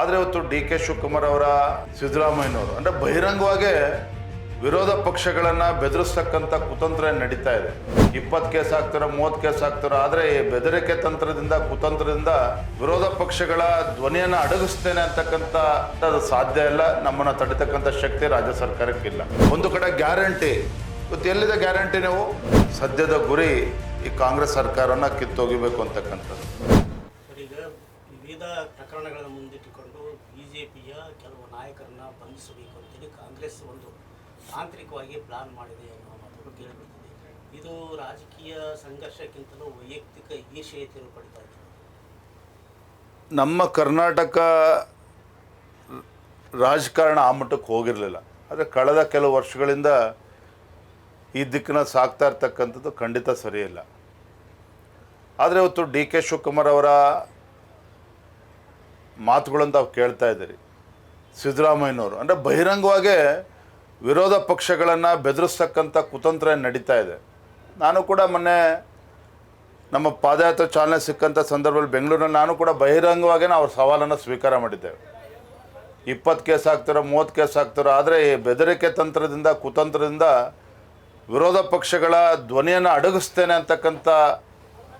ಆದರೆ ಇವತ್ತು D K Shivakumar ಅವರ ಸಿದ್ದರಾಮಯ್ಯನವರು, ಅಂದರೆ ಬಹಿರಂಗವಾಗಿ ವಿರೋಧ ಪಕ್ಷಗಳನ್ನು ಬೆದರಿಸ್ತಕ್ಕಂಥ ಕುತಂತ್ರ ನಡೀತಾ ಇದೆ. ಇಪ್ಪತ್ತು ಕೇಸ್ ಹಾಕ್ತಾರೋ ಮೂವತ್ತು ಕೇಸ್ ಹಾಕ್ತಾರೋ ಆದರೆ ಈ ಬೆದರಿಕೆ ತಂತ್ರದಿಂದ, ಕುತಂತ್ರದಿಂದ ವಿರೋಧ ಪಕ್ಷಗಳ ಧ್ವನಿಯನ್ನು ಅಡಗಿಸ್ತೇನೆ ಅಂತಕ್ಕಂಥ ಅದು ಸಾಧ್ಯ ಇಲ್ಲ. ನಮ್ಮನ್ನು ತಡಿತಕ್ಕಂಥ ಶಕ್ತಿ ರಾಜ್ಯ ಸರ್ಕಾರಕ್ಕಿಲ್ಲ. ಒಂದು ಕಡೆ ಗ್ಯಾರಂಟಿ, ಇವತ್ತು ಎಲ್ಲಿದೆ ಗ್ಯಾರಂಟಿ ನೀವು? ಸದ್ಯದ ಗುರಿ ಈ ಕಾಂಗ್ರೆಸ್ ಸರ್ಕಾರನ ಕಿತ್ತೊಗಿಬೇಕು ಅಂತಕ್ಕಂಥದ್ದು. ಪ್ರಕರಣಗಳನ್ನು ಮುಂದಿಟ್ಟುಕೊಂಡು ಬಿಜೆಪಿಯ ಕೆಲವು ನಾಯಕರನ್ನ ಬಂಧಿಸಬೇಕು ಅಂತೇಳಿ ಕಾಂಗ್ರೆಸ್ ಒಂದು ತಾಂತ್ರಿಕವಾಗಿ ಪ್ಲಾನ್ ಮಾಡಿದೆ ಅನ್ನೋ ಮಾತನ್ನು ಇದು ರಾಜಕೀಯ ಸಂಘರ್ಷಕ್ಕಿಂತಲೂ ವೈಯಕ್ತಿಕ ಈರ್ಷೆಯ ಪಡಿತಾ ಇದೆ ನಮ್ಮ ಕರ್ನಾಟಕ ರಾಜಕಾರಣ ಆ ಮಟ್ಟಕ್ಕೆ ಹೋಗಿರಲಿಲ್ಲ. ಆದರೆ ಕಳೆದ ಕೆಲವು ವರ್ಷಗಳಿಂದ ಈ ದಿಕ್ಕನ್ನ ಸಾಕ್ತಾ ಇರ್ತಕ್ಕಂಥದ್ದು ಖಂಡಿತ ಸರಿಯಿಲ್ಲ. ಆದರೆ ಇವತ್ತು ಡಿ ಕೆ ಶಿವಕುಮಾರ್ ಅವರ ಮಾತುಗಳನ್ನು ತಾವು ಕೇಳ್ತಾ ಇದ್ದೀರಿ. ಸಿದ್ದರಾಮಯ್ಯನವರು. ಅಂದರೆ ಬಹಿರಂಗವಾಗೇ ವಿರೋಧ ಪಕ್ಷಗಳನ್ನು ಬೆದರಿಸ್ತಕ್ಕಂಥ ಕುತಂತ್ರ ನಡೀತಾ ಇದೆ. ನಾನು ಕೂಡ ಮೊನ್ನೆ ನಮ್ಮ ಪಾದಯಾತ್ರೆ ಚಾಲನೆ ಸಿಕ್ಕಂಥ ಸಂದರ್ಭದಲ್ಲಿ ಬೆಂಗಳೂರಿನಲ್ಲಿ ನಾನು ಕೂಡ ಬಹಿರಂಗವಾಗಿ ಅವ್ರ ಸವಾಲನ್ನು ಸ್ವೀಕಾರ ಮಾಡಿದ್ದೇವೆ. ಇಪ್ಪತ್ತು ಕೇಸ್ ಹಾಕ್ತಾರೋ ಮೂವತ್ತು ಕೇಸ್ ಹಾಕ್ತಾರೋ ಆದರೆ ಈ ಬೆದರಿಕೆ ತಂತ್ರದಿಂದ, ಕುತಂತ್ರದಿಂದ ವಿರೋಧ ಪಕ್ಷಗಳ ಧ್ವನಿಯನ್ನು ಅಡಗಿಸ್ತೇನೆ ಅಂತಕ್ಕಂಥ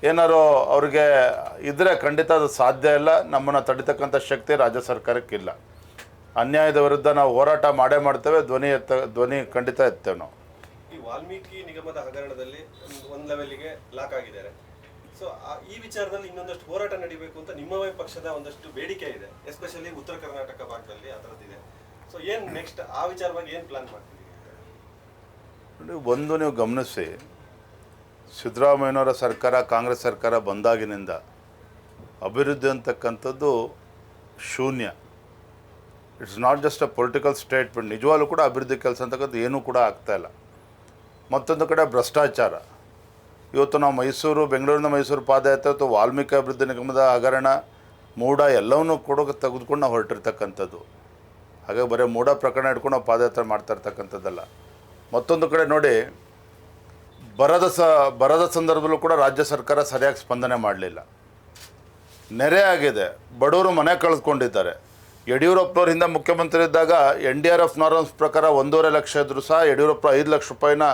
ಏನಾರು ಅವ್ರಿಗೆ ಇದ್ದರೆ ಖಂಡಿತ ಅದು ಸಾಧ್ಯ ಇಲ್ಲ. ನಮ್ಮನ್ನು ತಡಿತಕ್ಕಂಥ ಶಕ್ತಿ ರಾಜ್ಯ ಸರ್ಕಾರಕ್ಕಿಲ್ಲ. ಅನ್ಯಾಯದ ವಿರುದ್ಧ ನಾವು ಹೋರಾಟ ಮಾಡೇ ಮಾಡ್ತೇವೆ. ಧ್ವನಿ ಎತ್ತ ಧ್ವನಿ ಖಂಡಿತ ಎತ್ತೇವೆ ನಾವು. ಈ ವಾಲ್ಮೀಕಿ ನಿಗಮದ ಹಗರಣದಲ್ಲಿ ಒಂದು ಲೆವೆಲ್ಗೆ ಲಾಕ್ ಆಗಿದ್ದಾರೆ. ಸೊ ಈ ವಿಚಾರದಲ್ಲಿ ಇನ್ನೊಂದಷ್ಟು ಹೋರಾಟ ನಡೀಬೇಕು ಅಂತ ನಿಮ್ಮ ಪಕ್ಷದ ಒಂದಷ್ಟು ಬೇಡಿಕೆ ಇದೆ. ಎಸ್ಪೆಷಲಿ ಉತ್ತರ ಕರ್ನಾಟಕ ಭಾಗದಲ್ಲಿ ಆ ಥರದ್ದಿದೆ ಸೊ ಏನು ನೆಕ್ಸ್ಟ್ ಆ ವಿಚಾರವಾಗಿ ಏನು ಪ್ಲಾನ್ ಮಾಡ್ತೀವಿ ನೋಡಿ ಒಂದು ನೀವು ಗಮನಿಸಿ ಸಿದ್ದರಾಮಯ್ಯನವರ ಸರ್ಕಾರ, ಕಾಂಗ್ರೆಸ್ ಸರ್ಕಾರ ಬಂದಾಗಿನಿಂದ ಅಭಿವೃದ್ಧಿ ಅಂತಕ್ಕಂಥದ್ದು ಶೂನ್ಯ. It's not just a political statement ನಿಜವಾಗ್ಲೂ ಕೂಡ ಅಭಿವೃದ್ಧಿ ಕೆಲಸ ಅಂತಕ್ಕಂಥದ್ದು ಏನೂ ಕೂಡ ಆಗ್ತಾಯಿಲ್ಲ ಮತ್ತೊಂದು ಕಡೆ ಭ್ರಷ್ಟಾಚಾರ. ಇವತ್ತು ನಾವು ಮೈಸೂರು, ಬೆಂಗಳೂರಿನ ಮೈಸೂರು ಪಾದಯಾತ್ರೆ ಅಥವಾ ವಾಲ್ಮೀಕಿ ಅಭಿವೃದ್ಧಿ ನಿಗಮದ ಹಗರಣ, ಮೂಡ ಎಲ್ಲವನ್ನೂ ಕೂಡ ತೆಗೆದುಕೊಂಡು ನಾವು ಹೊರಟಿರ್ತಕ್ಕಂಥದ್ದು. ಹಾಗೆ ಬರೀ ಮೂಡ ಪ್ರಕರಣ ಇಟ್ಕೊಂಡು ನಾವು ಪಾದಯಾತ್ರೆ ಮಾಡ್ತಾ ಇರ್ತಕ್ಕಂಥದ್ದಲ್ಲ. ಮತ್ತೊಂದು ಕಡೆ ನೋಡಿ ಬರದ ಸ, ಬರದ ಸಂದರ್ಭದಲ್ಲೂ ಕೂಡ ರಾಜ್ಯ ಸರ್ಕಾರ ಸರಿಯಾಗಿ ಸ್ಪಂದನೆ ಮಾಡಲಿಲ್ಲ. ನೆರೆ ಆಗಿದೆ. ಬಡವರು ಮನೆ ಕಳೆದುಕೊಂಡಿದ್ದಾರೆ. ಯಡಿಯೂರಪ್ಪನವ್ರ ಹಿಂದೆ ಮುಖ್ಯಮಂತ್ರಿ ಇದ್ದಾಗ N D R F norms ಪ್ರಕಾರ ಒಂದೂವರೆ ಲಕ್ಷ ಇದ್ದರೂ ಸಹ ಯಡಿಯೂರಪ್ಪ ಐದು ಲಕ್ಷ ರೂಪಾಯಿನ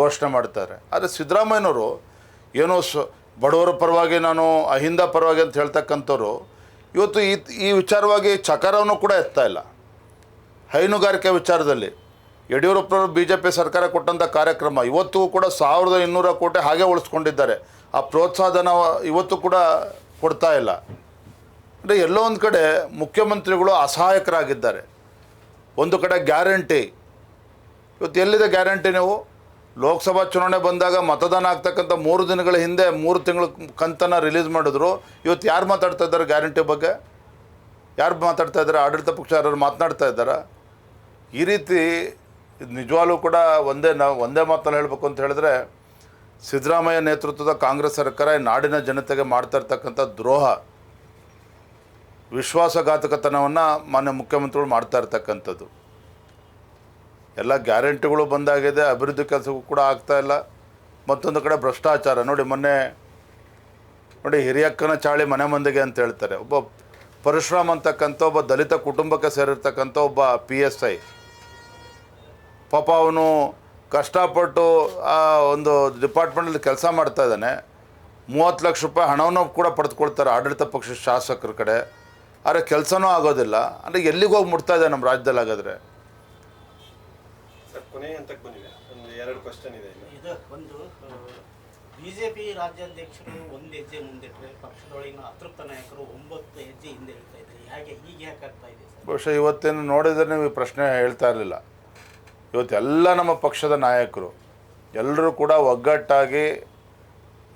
ಘೋಷಣೆ ಮಾಡ್ತಾರೆ. ಆದರೆ ಸಿದ್ದರಾಮಯ್ಯನವರು ಏನೋ ಸ, ಬಡವರ ಪರವಾಗಿ ನಾನು ಅಹಿಂದ ಪರವಾಗಿ ಅಂತ ಹೇಳ್ತಕ್ಕಂಥವ್ರು, ಇವತ್ತು ಈ ಈ ವಿಚಾರವಾಗಿ ಚಕಾರವನ್ನು ಕೂಡ ಎತ್ತಾ ಇಲ್ಲ. ಹೈನುಗಾರಿಕೆ ವಿಚಾರದಲ್ಲಿ. ಯಡಿಯೂರಪ್ಪನವರು ಬಿ ಜೆ ಪಿ ಸರ್ಕಾರ ಕೊಟ್ಟಂಥ ಕಾರ್ಯಕ್ರಮ, ಇವತ್ತು ಕೂಡ ಸಾವಿರದ ಇನ್ನೂರ ಕೋಟಿ ಹಾಗೆ ಉಳಿಸ್ಕೊಂಡಿದ್ದಾರೆ. ಆ ಪ್ರೋತ್ಸಾಹಧನ ಇವತ್ತು ಕೂಡ ಕೊಡ್ತಾ ಇಲ್ಲ. ಅಂದರೆ ಎಲ್ಲೋ ಒಂದು ಕಡೆ ಮುಖ್ಯಮಂತ್ರಿಗಳು ಅಸಹಾಯಕರಾಗಿದ್ದಾರೆ. ಒಂದು ಕಡೆ ಗ್ಯಾರಂಟಿ. ಇವತ್ತು ಎಲ್ಲಿದೆ ಗ್ಯಾರಂಟಿ ನೀವು? ಲೋಕಸಭಾ ಚುನಾವಣೆ ಬಂದಾಗ ಮತದಾನ ಆಗ್ತಕ್ಕಂಥ ಮೂರು ದಿನಗಳ ಹಿಂದೆ ಮೂರು ತಿಂಗಳ ಕಂತನ್ನು ರಿಲೀಸ್ ಮಾಡಿದ್ರು. ಇವತ್ತು ಯಾರು ಮಾತಾಡ್ತಾ ಇದ್ದಾರೆ ಗ್ಯಾರಂಟಿ ಬಗ್ಗೆ? ಯಾರು ಮಾತಾಡ್ತಾ ಇದ್ದಾರೆ? ಆಡಳಿತ ಪಕ್ಷ ಯಾರು ಮಾತನಾಡ್ತಾ ಇದ್ದಾರೆ? ಈ ರೀತಿ ಇದು ನಿಜವಾಗ್ಲೂ ಕೂಡ ಒಂದೇ ನಾವು ಒಂದೇ ಮಾತನ್ನು ಹೇಳಬೇಕು ಅಂತ ಹೇಳಿದ್ರೆ, ಸಿದ್ದರಾಮಯ್ಯ ನೇತೃತ್ವದ ಕಾಂಗ್ರೆಸ್ ಸರ್ಕಾರ ನಾಡಿನ ಜನತೆಗೆ ಮಾಡ್ತಾ ಇರ್ತಕ್ಕಂಥ ದ್ರೋಹ, ವಿಶ್ವಾಸಘಾತಕತನವನ್ನು ಮಾನ್ಯ ಮುಖ್ಯಮಂತ್ರಿಗಳು ಮಾಡ್ತಾ ಇರ್ತಕ್ಕಂಥದ್ದು. ಎಲ್ಲ ಗ್ಯಾರಂಟಿಗಳು ಬಂದಾಗಿದೆ, ಅಭಿವೃದ್ಧಿ ಕೆಲಸಕ್ಕೂ ಕೂಡ ಆಗ್ತಾ ಇಲ್ಲ. ಮತ್ತೊಂದು ಕಡೆ ಭ್ರಷ್ಟಾಚಾರ. ನೋಡಿ, ಮೊನ್ನೆ, ನೋಡಿ, ಹಿರಿಯಕ್ಕನ ಚಾಳಿ ಮನೆ ಮಂದಿಗೆ ಅಂತ ಹೇಳ್ತಾರೆ. ಒಬ್ಬ ಪರಶುರಾಮ್ ಅಂತಕ್ಕಂಥ ಒಬ್ಬ ದಲಿತ ಕುಟುಂಬಕ್ಕೆ ಸೇರಿರ್ತಕ್ಕಂಥ ಒಬ್ಬ ಪಿ ಎಸ್ ಐ ಪಾಪ ಅವನು ಕಷ್ಟಪಟ್ಟು ಆ ಒಂದು ಡಿಪಾರ್ಟ್ಮೆಂಟಲ್ಲಿ ಕೆಲಸ ಮಾಡ್ತಾ ಇದ್ದಾನೆ. ಮೂವತ್ತು ಲಕ್ಷ ರೂಪಾಯಿ ಹಣವನ್ನು ಕೂಡ ಪಡೆದುಕೊಳ್ತಾರೆ ಆಡಳಿತ ಪಕ್ಷದ ಶಾಸಕರ ಕಡೆ. ಆದರೆ ಕೆಲಸನೂ ಆಗೋದಿಲ್ಲ. ಅಂದರೆ ಎಲ್ಲಿಗೆ ಹೋಗಿ ಮುಟ್ತಾ ಇದೆ ನಮ್ಮ ರಾಜ್ಯದಲ್ಲಿ ಹಾಗಾದರೆ? ಸರ್ ಕೊನೆ ಹಂತಕ್ಕೆ ಬಂದಿದೆ. ಒಂದು ಎರಡು ಕ್ವಶನ್ ಇದೆ ಇನ್ನು. ಇದು ಒಂದು ಬಿಜೆಪಿ ರಾಜ್ಯಾಧ್ಯಕ್ಷರು ಒಂದು ಹೆಜ್ಜೆ ಮುಂದಿಟ್ಟರೆ ಪಕ್ಷದೊಳಗಿನ ಅತೃಪ್ತ ನಾಯಕರು ಒಂಬತ್ತು ಹೆಜ್ಜೆ ಹಿಂದೆ ಹೇಳ್ತಾ ಇದ್ದಾರೆ. ಹಾಗೆ ಹೀಗೆ ಯಾಕೆ ಆಗ್ತಾ ಇದೆ ಬಹುಶಃ ಇವತ್ತೇನು ನೋಡಿದ್ರೆ ನೀವು ಈ ಪ್ರಶ್ನೆ ಹೇಳ್ತಾ ಇರಲಿಲ್ಲ. ಇವತ್ತೆಲ್ಲ ನಮ್ಮ ಪಕ್ಷದ ನಾಯಕರು ಎಲ್ಲರೂ ಕೂಡ ಒಗ್ಗಟ್ಟಾಗಿ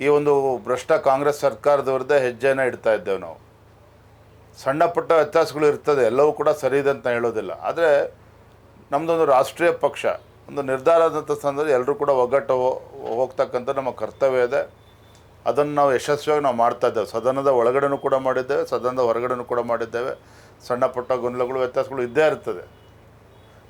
ಈ ಒಂದು ಭ್ರಷ್ಟ ಕಾಂಗ್ರೆಸ್ ಸರ್ಕಾರದ ವಿರುದ್ಧ ಹೆಜ್ಜೆನ ಇಡ್ತಾ ಇದ್ದೇವೆ ನಾವು. ಸಣ್ಣ ಪುಟ್ಟ ವ್ಯತ್ಯಾಸಗಳು ಇರ್ತದೆ, ಎಲ್ಲವೂ ಕೂಡ ಸರಿ ಇದೆ ಅಂತ ಹೇಳೋದಿಲ್ಲ. ಆದರೆ ನಮ್ಮದೊಂದು ರಾಷ್ಟ್ರೀಯ ಪಕ್ಷ, ಒಂದು ನಿರ್ಧಾರ ಆದಂಥ ಎಲ್ಲರೂ ಕೂಡ ಒಗ್ಗಟ್ಟು ಹೋಗ್ತಕ್ಕಂಥ ನಮ್ಮ ಕರ್ತವ್ಯ ಇದೆ. ಅದನ್ನು ನಾವು ಯಶಸ್ವಿಯಾಗಿ ನಾವು ಮಾಡ್ತಾ ಇದ್ದೇವೆ. ಸದನದ ಒಳಗಡೆನೂ ಕೂಡ ಮಾಡಿದ್ದೇವೆ, ಸದನದ ಹೊರಗಡೆನೂ ಕೂಡ ಮಾಡಿದ್ದೇವೆ. ಸಣ್ಣ ಪುಟ್ಟ ಗೊಂದಲಗಳು, ವ್ಯತ್ಯಾಸಗಳು ಇದ್ದೇ ಇರ್ತದೆ.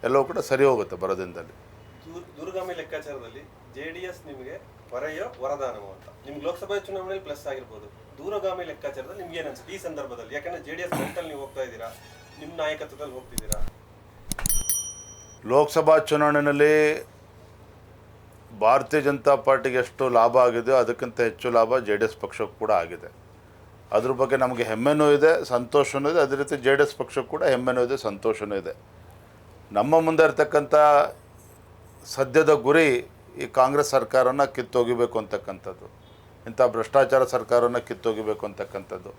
ಎಲ್ಲವೂ ಕೂಡ ಸರಿ ಹೋಗುತ್ತೆ ಬರೋದಿಂದಲ್ಲಿ ದೂರ್- ದೂರಗಾಮಿ ಲೆಕ್ಕಾಚಾರದಲ್ಲಿ ಜೆ ಡಿ ಎಸ್ ನಿಮಗೆ ಹೊರೆಯೋ ವರದಾನವೋ ಅಂತ. ನಿಮ್ಗೆ ಲೋಕಸಭಾ ಚುನಾವಣೆಯಲ್ಲಿ ಪ್ಲಸ್ ಆಗಿರ್ಬೋದು. ದೂರಗಾಮಿ ಲೆಕ್ಕಾಚಾರದಲ್ಲಿ ನಿಮ್ಗೆ ಏನು ಅನ್ಸುತ್ತೆ? ಈ ಸಂದರ್ಭದಲ್ಲಿ. ಯಾಕಂದ್ರೆ ಜೆ ಡಿ ನೀವು ಹೋಗ್ತಾ ಇದ್ದೀರಾ? ನಿಮ್ಮ ನಾಯಕತ್ವದಲ್ಲಿ ಹೋಗ್ತಿದ್ದೀರಾ? ಲೋಕಸಭಾ ಚುನಾವಣೆಯಲ್ಲಿ ಭಾರತೀಯ ಜನತಾ ಪಾರ್ಟಿಗೆ ಎಷ್ಟು ಲಾಭ ಆಗಿದೆಯೋ ಅದಕ್ಕಿಂತ ಹೆಚ್ಚು ಲಾಭ ಜೆ ಡಿ ಎಸ್ ಪಕ್ಷಕ್ಕೂ ಕೂಡ ಆಗಿದೆ. ಅದ್ರ ಬಗ್ಗೆ ನಮಗೆ ಹೆಮ್ಮೆನೂ ಇದೆ ಸಂತೋಷವೂ ಇದೆ. ಅದೇ ರೀತಿ ಜೆ ಡಿ ಎಸ್ ಪಕ್ಷಕ್ಕೂ ಕೂಡ ಹೆಮ್ಮೆನೂ ಇದೆ ಸಂತೋಷವೂ ಇದೆ. ನಮ್ಮ ಮುಂದೆ ಇರ್ತಕ್ಕಂಥ ಸದ್ಯದ ಗುರಿ ಈ ಕಾಂಗ್ರೆಸ್ ಸರ್ಕಾರನ ಕಿತ್ತೋಗಿಬೇಕು ಅಂತಕ್ಕಂಥದ್ದು. ಇಂಥ ಭ್ರಷ್ಟಾಚಾರ ಸರ್ಕಾರವನ್ನು ಕಿತ್ತೋಗಿಬೇಕು ಅಂತಕ್ಕಂಥದ್ದು.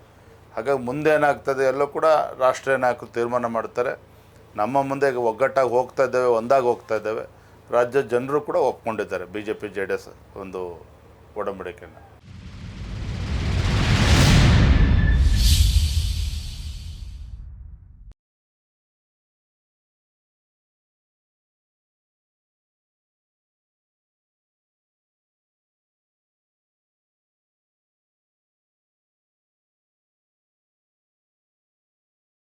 ಹಾಗಾಗಿ ಮುಂದೆ ಏನಾಗ್ತದೆ, ಎಲ್ಲೋ ಕೂಡ ರಾಷ್ಟ್ರೀಯ ನಾಯಕರು ತೀರ್ಮಾನ ಮಾಡ್ತಾರೆ. ನಮ್ಮ ಮುಂದೆ ಒಗ್ಗಟ್ಟಾಗಿ ಹೋಗ್ತಾ ಇದ್ದೇವೆ, ಒಂದಾಗಿ ಹೋಗ್ತಾ ಇದ್ದೇವೆ. ರಾಜ್ಯದ ಜನರು ಕೂಡ ಒಪ್ಕೊಂಡಿದ್ದಾರೆ B J P J D S ಒಂದು ಒಡಂಬಡಿಕೆಯನ್ನು